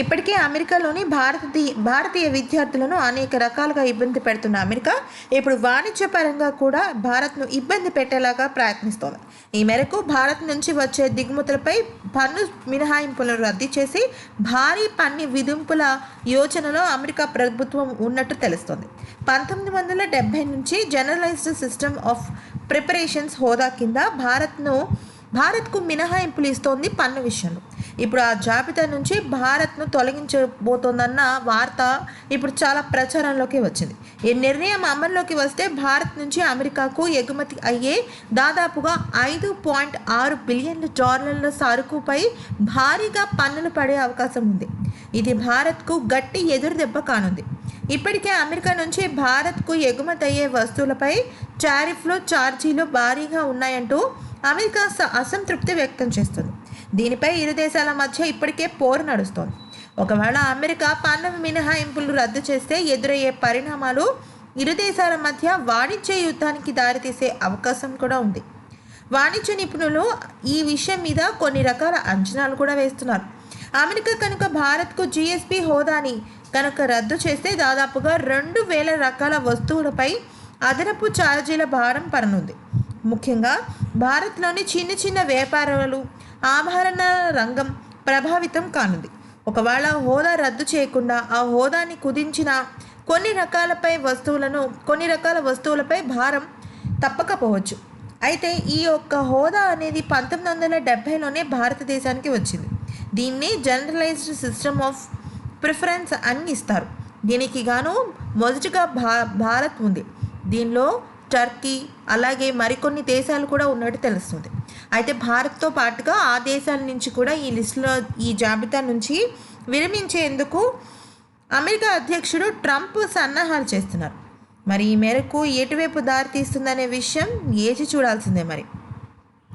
ఇప్పటికే అమెరికాలోని భారతీయ భారతీయ విద్యార్థులను అనేక రకాలుగా ఇబ్బంది పెడుతున్న అమెరికా ఇప్పుడు వాణిజ్యపరంగా కూడా భారత్ను ఇబ్బంది పెట్టేలాగా ప్రయత్నిస్తోంది. ఈ మేరకు భారత్ నుంచి వచ్చే దిగుమతులపై పన్ను మినహాయింపులను రద్దు చేసి భారీ పన్ను విధింపుల యోచనలో అమెరికా ప్రభుత్వం ఉన్నట్టు తెలుస్తోంది. పంతొమ్మిది వందల డెబ్బై నుంచి జనరలైజ్డ్ సిస్టమ్ ఆఫ్ ప్రిపరేషన్స్ హోదా కింద భారత్ను భారత్కు మినహాయింపులు ఇస్తోంది పన్ను విషయంలో. ఇప్పుడు ఆ జాబితా నుంచి భారత్ను తొలగించబోతోందన్న వార్త ఇప్పుడు చాలా ప్రచారంలోకి వచ్చింది. ఈ నిర్ణయం అమల్లోకి వస్తే భారత్ నుంచి అమెరికాకు ఎగుమతి అయ్యే దాదాపుగా ఐదు పాయింట్ ఆరు బిలియన్ల డాలర్ల సరుకుపై భారీగా పన్నులు పడే అవకాశం ఉంది. ఇది భారత్కు గట్టి ఎదురు దెబ్బ కానుంది. ఇప్పటికే అమెరికా నుంచి భారత్కు ఎగుమతి అయ్యే వస్తువులపై టారిఫ్లు ఛార్జీలు భారీగా ఉన్నాయంటూ అమెరికా స- అసంతృప్తి వ్యక్తం చేస్తుంది. దీనిపై ఇరు దేశాల మధ్య ఇప్పటికే పోరు నడుస్తోంది. ఒకవేళ అమెరికా పన్ను మినహాయింపులు రద్దు చేస్తే ఎదురయ్యే పరిణామాలు ఇరు దేశాల మధ్య వాణిజ్య యుద్ధానికి దారితీసే అవకాశం కూడా ఉంది. వాణిజ్య నిపుణులు ఈ విషయం మీద కొన్ని రకాల అంచనాలు కూడా వేస్తున్నారు. అమెరికా కనుక భారత్కు జిఎస్పి హోదాని కనుక రద్దు చేస్తే దాదాపుగా రెండు వేల రకాల వస్తువులపై అదనపు ఛార్జీల భారం పడనుంది. ముఖ్యంగా భారత్లోని చిన్న చిన్న వ్యాపారాలు ఆభరణ రంగం ప్రభావితం కానుంది. ఒకవేళ హోదా రద్దు చేయకుండా ఆ హోదాని కుదించిన కొన్ని రకాలపై వస్తువులను కొన్ని రకాల వస్తువులపై భారం తప్పకపోవచ్చు. అయితే ఈ యొక్క హోదా అనేది పంతొమ్మిది వందల డెబ్భైలోనే భారతదేశానికి వచ్చింది. దీన్ని జనరలైజ్డ్ సిస్టమ్ ఆఫ్ ప్రిఫరెన్స్ అని ఇస్తారు. దీనికి గాను మొదటిగా భా భారత్ ఉంది. దీనిలో టర్కీ అలాగే మరికొన్ని దేశాలు కూడా ఉన్నట్టు తెలుస్తుంది. అయితే భారత్తో పాటుగా ఆ దేశాల నుంచి కూడా ఈ లిస్టులో ఈ జాబితా నుంచి విరమించేందుకు అమెరికా అధ్యక్షుడు ట్రంప్ సన్నాహాలు చేస్తున్నారు. మరి ఈ మేరకు ఎటువైపు దారి తీస్తుందనే విషయం ఏచి చూడాల్సిందే మరి.